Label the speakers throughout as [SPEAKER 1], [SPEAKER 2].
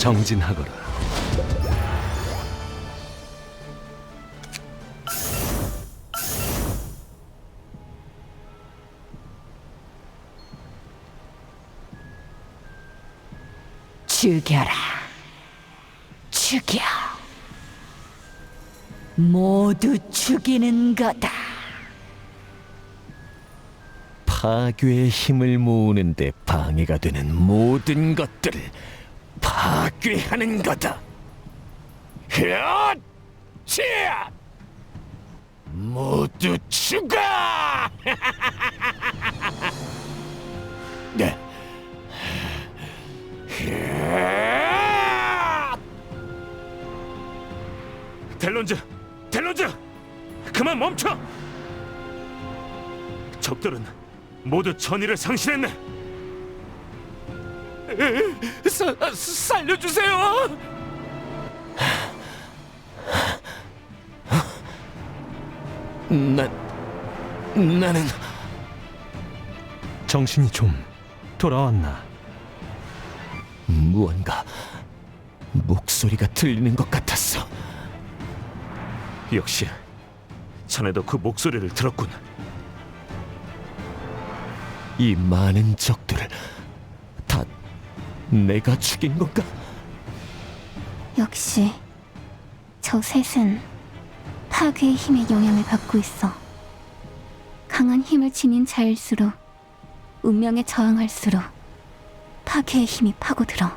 [SPEAKER 1] 정진하거라.
[SPEAKER 2] 죽여라. 죽여. 모두 죽이는 거다.
[SPEAKER 1] 파괴의 힘을 모으는데 방해가 되는 모든 것들을 파괴하는 거다. 헛! 치아! 모두 죽어! 네. 헛! 델론즈, 델론즈, 그만 멈춰! 적들은 모두 전의를 상실했네. 사, 살려주세요. 난 나는
[SPEAKER 3] 정신이 좀 돌아왔나?
[SPEAKER 1] 무언가 목소리가 들리는 것 같았어. 역시 자네도 그 목소리를 들었군. 이 많은 적들을 다 내가 죽인 건가?
[SPEAKER 4] 역시 저 셋은 파괴의 힘의 영향을 받고 있어. 강한 힘을 지닌 자일수록 운명에 저항할수록 파괴의 힘이 파고들어.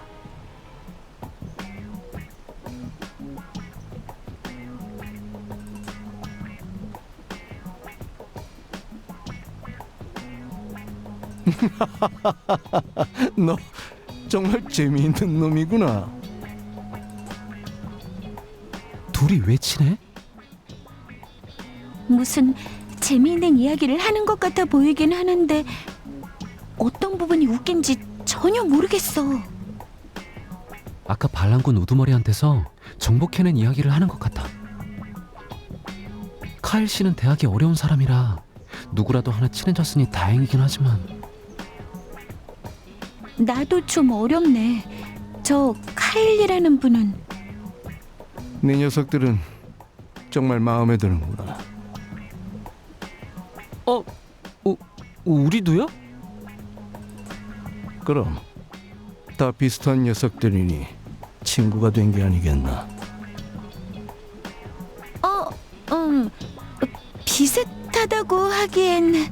[SPEAKER 3] 너 정말 재미있는 놈이구나. 둘이 왜 친해?
[SPEAKER 4] 무슨 재미있는 이야기를 하는 것 같아 보이긴 하는데 어떤 부분이 웃긴지 전혀 모르겠어.
[SPEAKER 5] 아까 반란군 우두머리한테서 정복해낸 이야기를 하는 것 같아. 카일 씨는 대학이 어려운 사람이라 누구라도 하나 친해졌으니 다행이긴 하지만
[SPEAKER 4] 나도 좀 어렵네. 저 카일리라는 분은
[SPEAKER 3] 네 녀석들은 정말 마음에 드는구나.
[SPEAKER 5] 어, 어 우리도요?
[SPEAKER 3] 그럼 다 비슷한 녀석들이니 친구가 된 게 아니겠나?
[SPEAKER 4] 어, 음, 비슷하다고 하기엔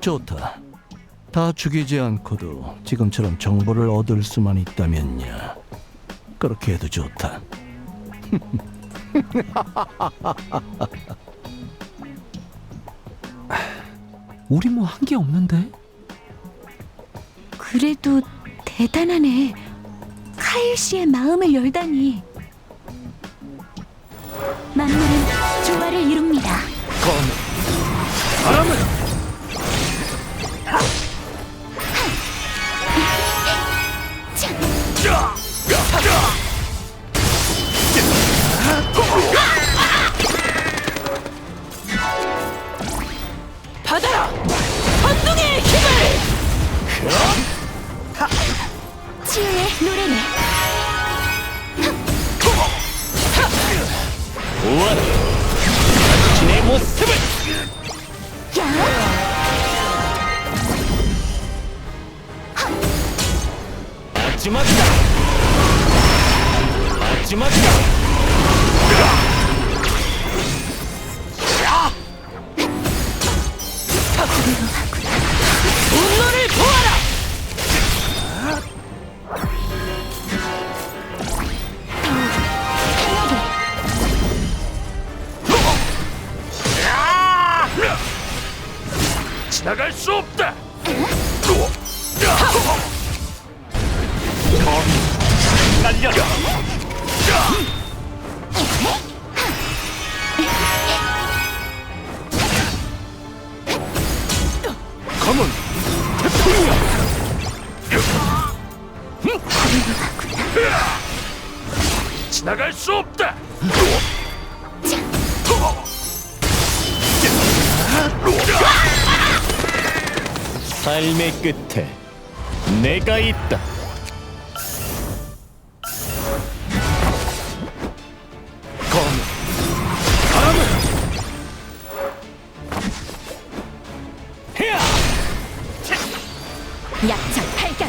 [SPEAKER 3] 좋다. 다 죽이지 않고도 지금처럼 정보를 얻을 수만 있다면야. 그렇게 해도 좋다.
[SPEAKER 5] 우리 뭐 한 게 없는데?
[SPEAKER 4] 그래도 대단하네. 카일 씨의 마음을 열다니. 만물은 조화를 이룹니다.
[SPEAKER 2] 받아라. 삶의
[SPEAKER 4] 끝에 내가
[SPEAKER 1] 있다. 약점 발견.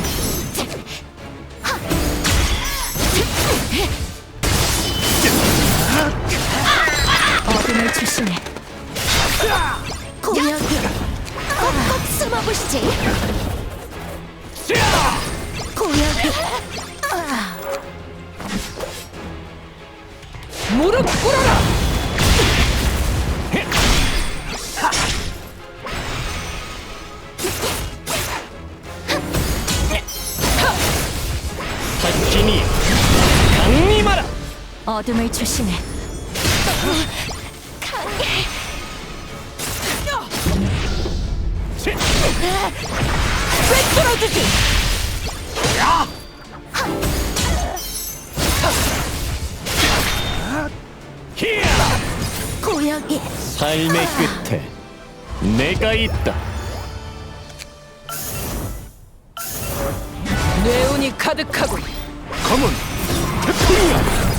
[SPEAKER 1] 어둠을 출신해. 지 고약이 아.
[SPEAKER 6] 무릎 꿇어라!
[SPEAKER 7] 어둠을 조심해.
[SPEAKER 8] 삶의 끝에 내가 있다.
[SPEAKER 6] 뇌운이 가득하군.
[SPEAKER 8] 검은 태풍이야.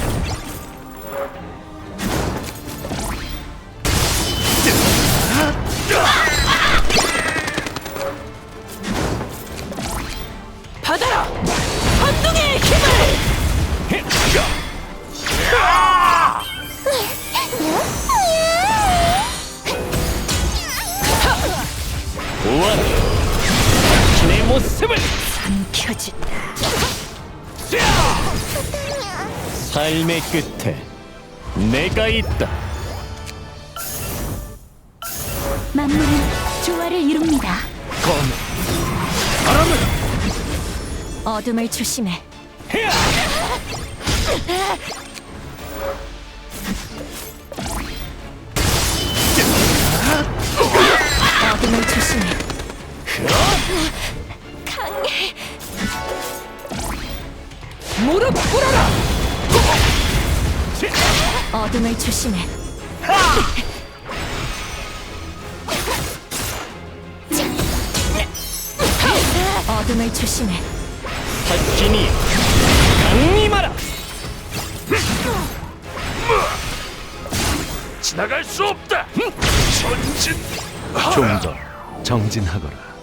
[SPEAKER 6] 켜진다.
[SPEAKER 8] 삶의 끝에 내가 있다.
[SPEAKER 7] 만물은 조화를 이룹니다.
[SPEAKER 8] 검은 바람을
[SPEAKER 7] 어둠을 조심해. 어둠을 조심해.
[SPEAKER 6] 무릎 꿇어라.
[SPEAKER 7] 어둠을 조심해. 어둠을 조심해.
[SPEAKER 8] 한진이 강림하라. 지나갈 수 없다. 전진.
[SPEAKER 9] 좀 더 정진하거라.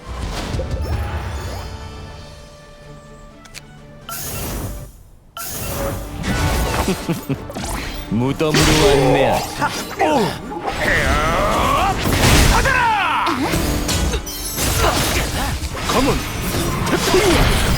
[SPEAKER 8] 무덤으로 안내하라. 검은. 태풍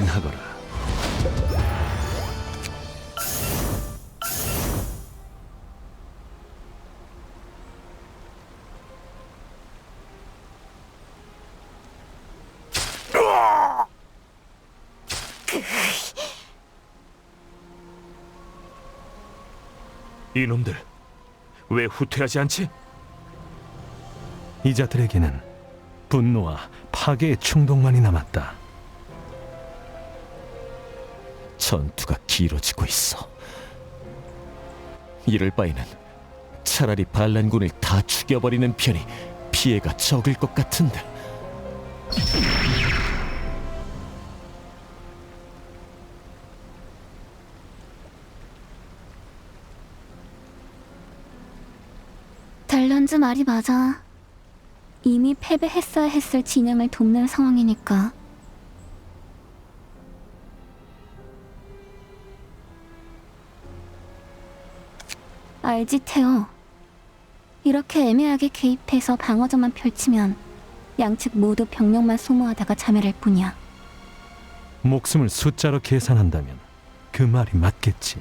[SPEAKER 9] 정진하거라.
[SPEAKER 8] 이놈들 왜 후퇴하지 않지?
[SPEAKER 9] 이자들에게는 분노와 파괴의 충동만이 남았다.
[SPEAKER 8] 전투가 길어지고 있어. 이럴 바에는 차라리 반란군을 다 죽여버리는 편이 피해가 적을 것 같은데.
[SPEAKER 7] 달런즈 말이 맞아. 이미 패배했어야 했을 진영을 돕는 상황이니까. 알지, 태호. 이렇게 애매하게 개입해서 방어전만 펼치면 양측 모두 병력만 소모하다가 자멸할 뿐이야.
[SPEAKER 9] 목숨을 숫자로 계산한다면 그 말이 맞겠지.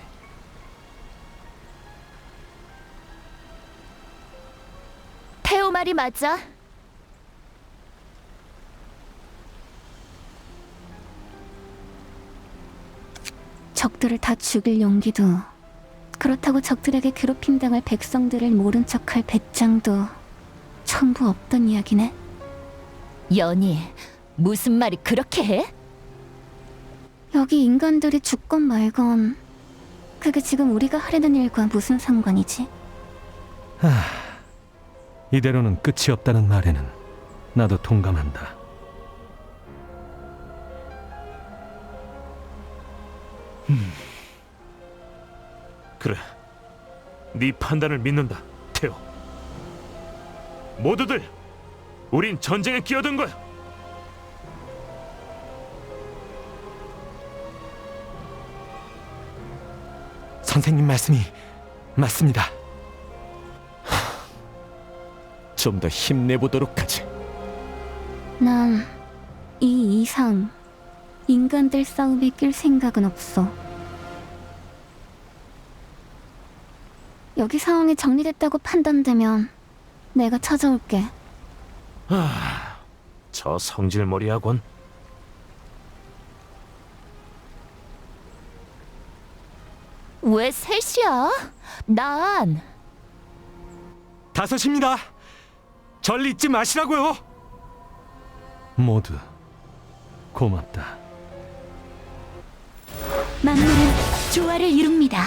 [SPEAKER 7] 태호 말이 맞아. 적들을 다 죽일 용기도 그렇다고 적들에게 괴롭힘 당할 백성들을 모른 척할 배짱도 전부 없던 이야기네.
[SPEAKER 6] 연희, 무슨 말이 그렇게 해?
[SPEAKER 7] 여기 인간들이 죽건 말건 그게 지금 우리가 하려는 일과 무슨 상관이지?
[SPEAKER 9] 이대로는 끝이 없다는 말에는 나도 동감한다.
[SPEAKER 8] 그래.
[SPEAKER 9] 네 판단을 믿는다, 테오. 모두들, 우린 전쟁에 끼어든 거야. 선생님 말씀이 맞습니다. 좀 더 힘내보도록 하지.
[SPEAKER 7] 난 이 이상 인간들 싸움에 낄 생각은 없어. 여기 상황이 정리됐다고 판단되면 내가 찾아올게.
[SPEAKER 9] 저 성질머리 학원
[SPEAKER 10] 왜 셋이야? 난
[SPEAKER 9] 다섯입니다. 절 잊지 마시라고요. 모두 고맙다.
[SPEAKER 7] 만물은 조화를 이룹니다.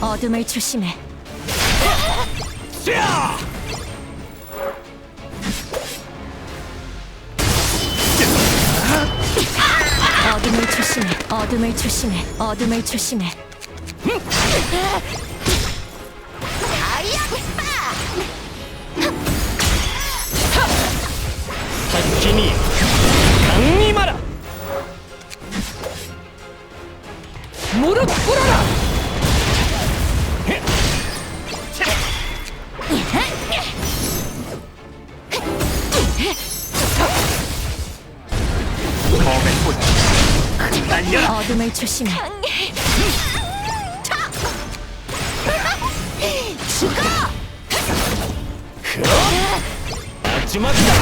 [SPEAKER 10] 어둠을 조심해. 어둠을 조심해. 어둠을 조심해. 어둠을 조심해. 조심해.
[SPEAKER 9] 마지막이다.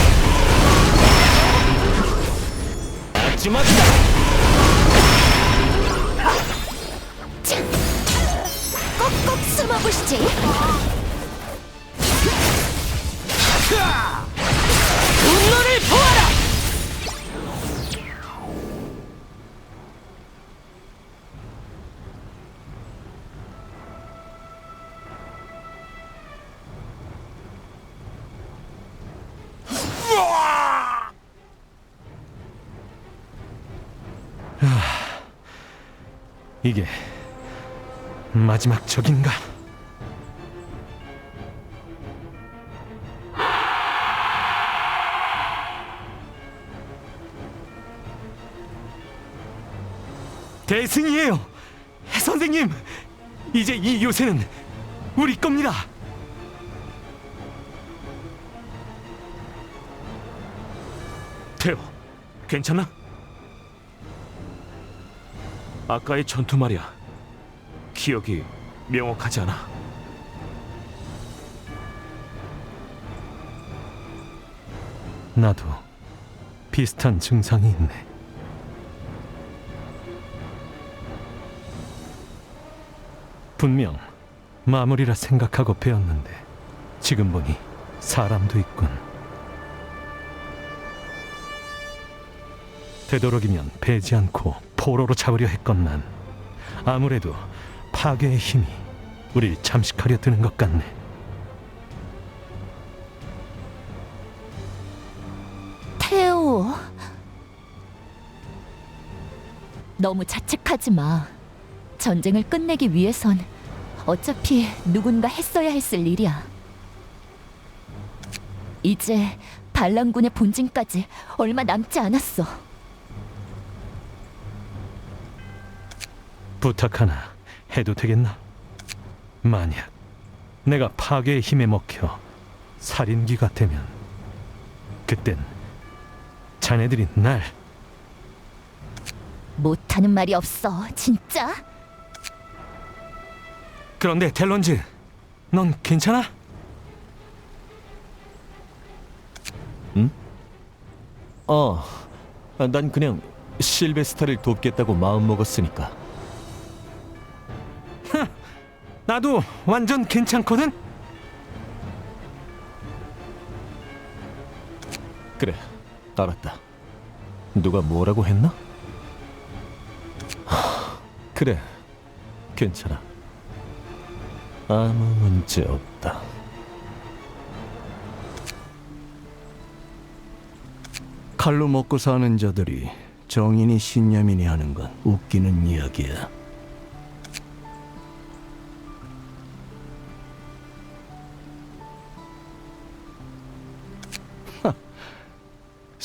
[SPEAKER 9] 마지막이다.
[SPEAKER 10] 꼭꼭 숨어보시지.
[SPEAKER 9] 이게 마지막 적인가? 대승이에요. 선생님, 이제 이 요새는 우리 겁니다. 테오, 괜찮아? 아까의 전투 말이야. 기억이 명확하지 않아. 나도 비슷한 증상이 있네. 분명 마무리라 생각하고 배웠는데 지금 보니 사람도 있군. 되도록이면 배지 않고 포로로 잡으려 했건만 아무래도 파괴의 힘이 우릴 잠식하려 드는 것 같네.
[SPEAKER 10] 태호. 너무 자책하지 마. 전쟁을 끝내기 위해선 어차피 누군가 했어야 했을 일이야. 이제 반란군의 본진까지 얼마 남지 않았어.
[SPEAKER 9] 부탁 하나 해도 되겠나? 만약 내가 파괴의 힘에 먹혀 살인귀가 되면 그땐 자네들이 날
[SPEAKER 10] 못하는 말이 없어, 진짜?
[SPEAKER 9] 그런데 델런즈 넌 괜찮아? 응? 어, 난 그냥 실베스타를 돕겠다고 마음먹었으니까 나도 완전 괜찮거든? 그래, 알았다 누가 뭐라고 했나? 하, 그래, 괜찮아 아무 문제 없다.
[SPEAKER 3] 칼로 먹고 사는 자들이 정인이 신념이니 하는 건 웃기는 이야기야.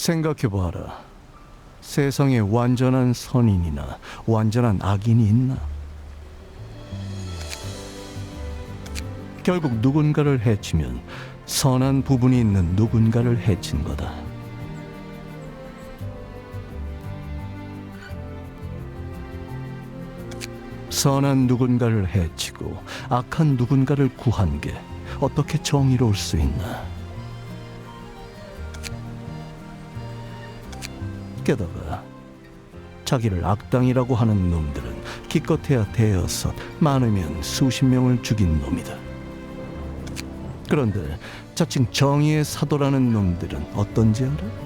[SPEAKER 3] 생각해봐라. 세상에 완전한 선인이나 완전한 악인이 있나? 결국 누군가를 해치면 선한 부분이 있는 누군가를 해친 거다. 선한 누군가를 해치고 악한 누군가를 구한 게 어떻게 정의로울 수 있나? 게다가 자기를 악당이라고 하는 놈들은 기껏해야 대여섯 많으면 수십 명을 죽인 놈이다. 그런데 자칭 정의의 사도라는 놈들은 어떤지 알아?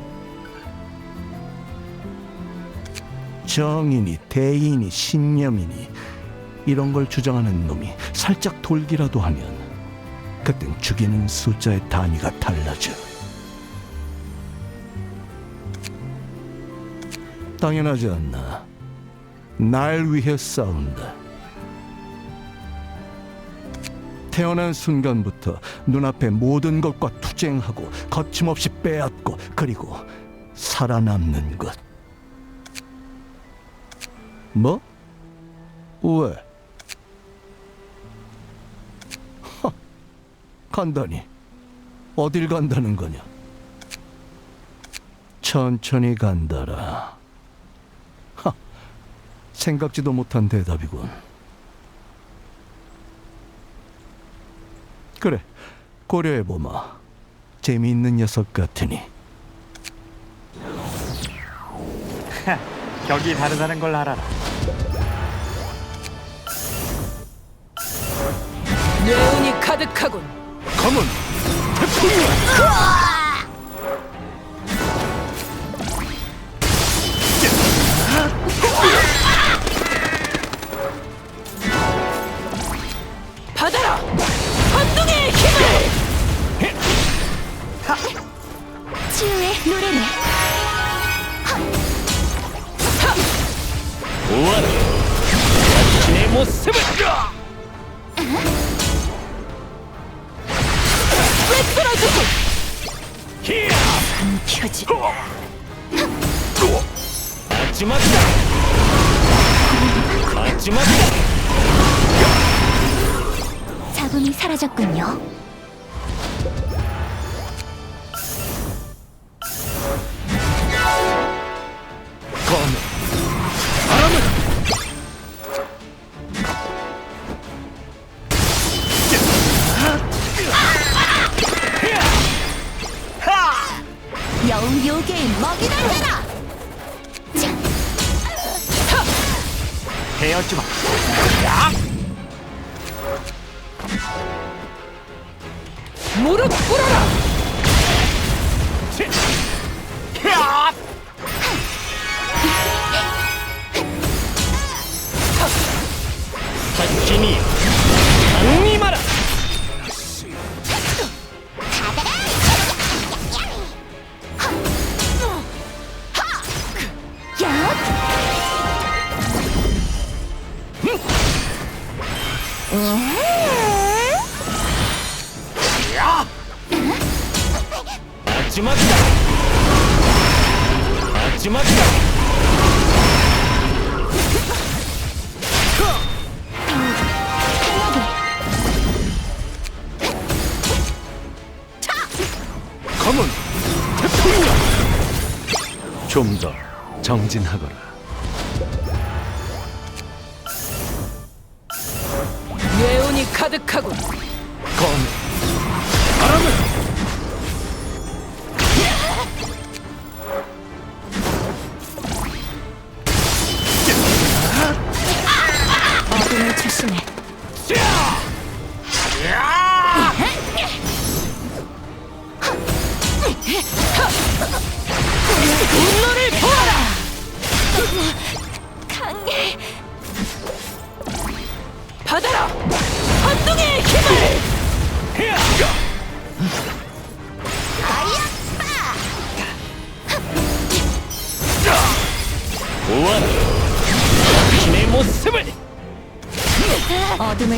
[SPEAKER 3] 정인이 대인이 신념이니 이런 걸 주장하는 놈이 살짝 돌기라도 하면 그땐 죽이는 숫자의 단위가 달라져. 당연하지 않나. 날 위해 싸운다. 태어난 순간부터 눈앞의 모든 것과 투쟁하고 거침없이 빼앗고 그리고 살아남는 것. 뭐? 왜? 허, 간다니. 어딜 간다는 거냐? 천천히 간다라. 하, 생각지도 못한 대답이군. 그래, 고려해보마. 재미있는 녀석 같으니.
[SPEAKER 11] 격이 다르다는 걸 알아라.
[SPEAKER 6] 뇌운이 가득하군.
[SPEAKER 3] 검은
[SPEAKER 6] 받아라!
[SPEAKER 11] 바람을. 마지막이다. 마지막이다.
[SPEAKER 3] 검은
[SPEAKER 9] 좀더 정진하거라.
[SPEAKER 6] 뇌운이 가득하군.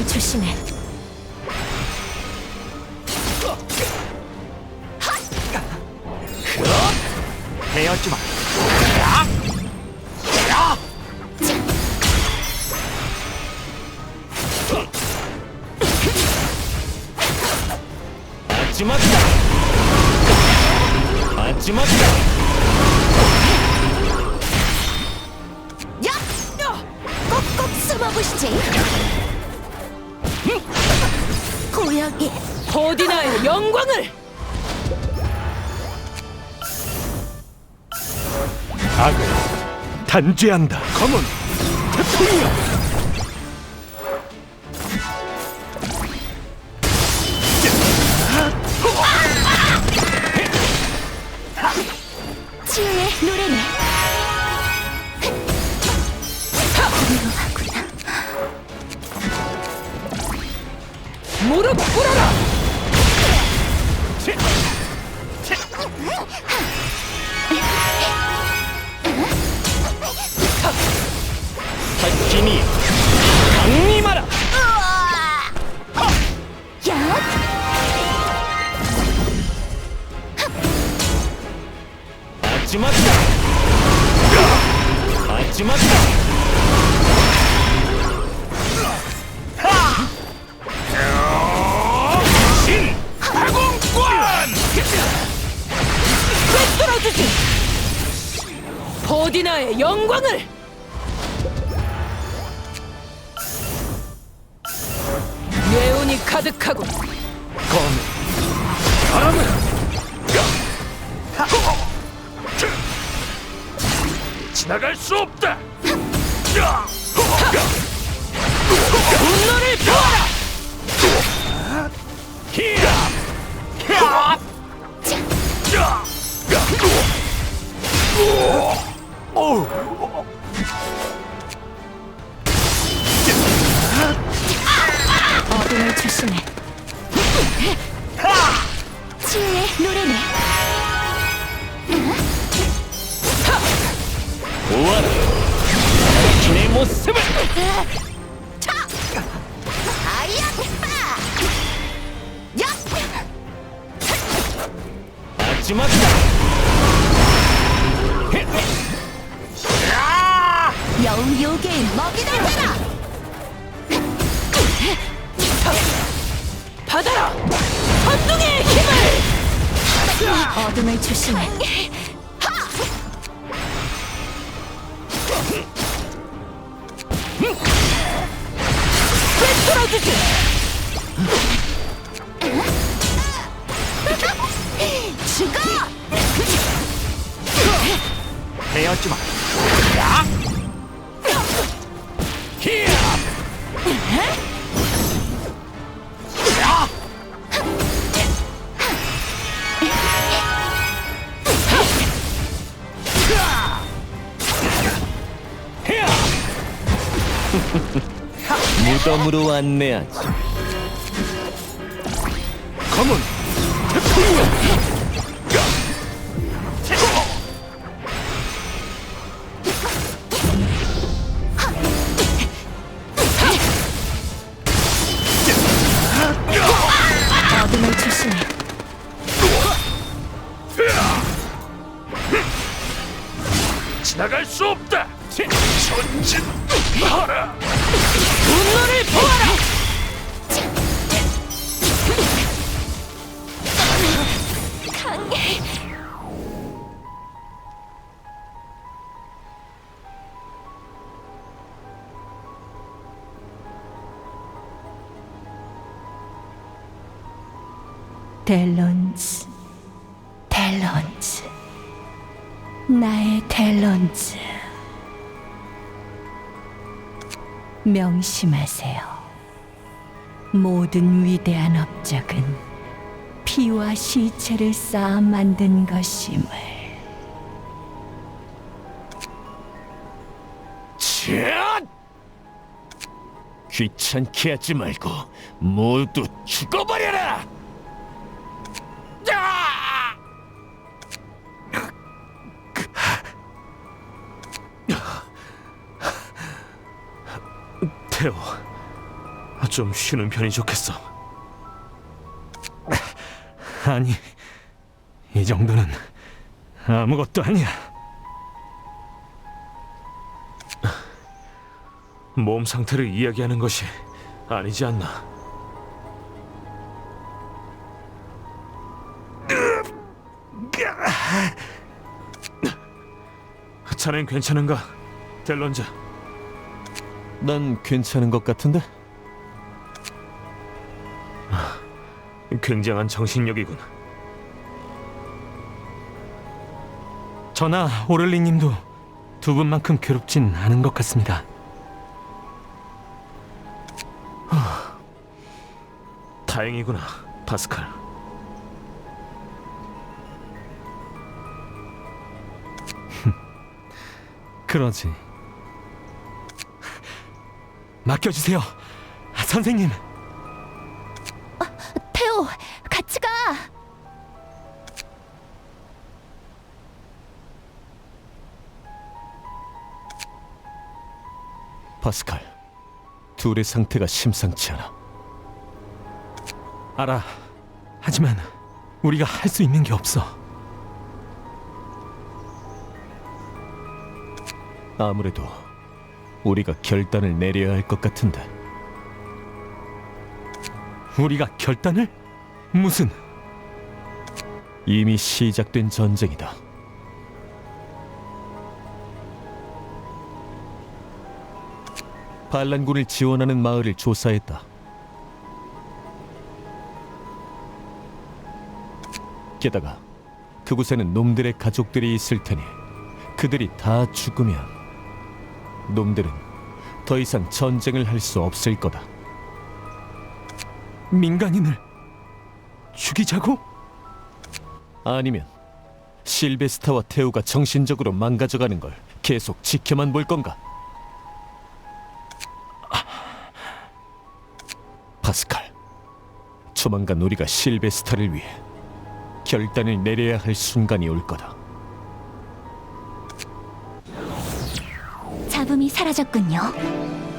[SPEAKER 10] 조심해.
[SPEAKER 11] 악을 단죄한다.
[SPEAKER 2] 검은 태풍이여.
[SPEAKER 6] 보디나의 영광을! 뇌운이 가득하고
[SPEAKER 1] 지나갈 수 없다.
[SPEAKER 6] 분노
[SPEAKER 1] 당신의 모습을.
[SPEAKER 10] 아야! 야!
[SPEAKER 1] 마지막이다.
[SPEAKER 10] 여우 요괴의 먹이를 해라!
[SPEAKER 6] 받아라 선둥의 힘을
[SPEAKER 10] 어둠을 조심해.
[SPEAKER 1] 무덤으로 안내하지.
[SPEAKER 2] 검은 태풍
[SPEAKER 4] 델론즈, 델론즈, 나의 델론즈. 명심하세요. 모든 위대한 업적은 피와 시체를 쌓아 만든 것임을.
[SPEAKER 1] 얏! 귀찮게 하지 말고 모두 죽어버려라!
[SPEAKER 11] 테오, 좀 쉬는 편이 좋겠어.
[SPEAKER 9] 아니, 이 정도는 아무것도 아니야.
[SPEAKER 11] 몸 상태를 이야기하는 것이 아니지 않나. 자넨 괜찮은가, 델런자?
[SPEAKER 8] 난 괜찮은 것 같은데?
[SPEAKER 11] 굉장한 정신력이군.
[SPEAKER 9] 저나 오를리님도 두 분만큼 괴롭진 않은 것 같습니다.
[SPEAKER 11] 다행이구나, 파스칼.
[SPEAKER 9] 그러지. 맡겨주세요, 선생님.
[SPEAKER 10] 태호, 같이 가.
[SPEAKER 8] 파스칼, 둘의 상태가 심상치 않아.
[SPEAKER 9] 알아. 하지만 우리가 할 수 있는 게 없어.
[SPEAKER 8] 아무래도 우리가 결단을 내려야 할 것 같은데.
[SPEAKER 9] 우리가 결단을? 무슨?
[SPEAKER 8] 이미 시작된 전쟁이다. 반란군을 지원하는 마을을 조사했다. 게다가 그곳에는 놈들의 가족들이 있을 테니 그들이 다 죽으면 놈들은 더 이상 전쟁을 할 수 없을 거다.
[SPEAKER 9] 민간인을 죽이자고?
[SPEAKER 8] 아니면 실베스타와 테오가 정신적으로 망가져가는 걸 계속 지켜만 볼 건가? 파스칼, 조만간 우리가 실베스타를 위해 결단을 내려야 할 순간이 올 거다.
[SPEAKER 2] 사라졌군요.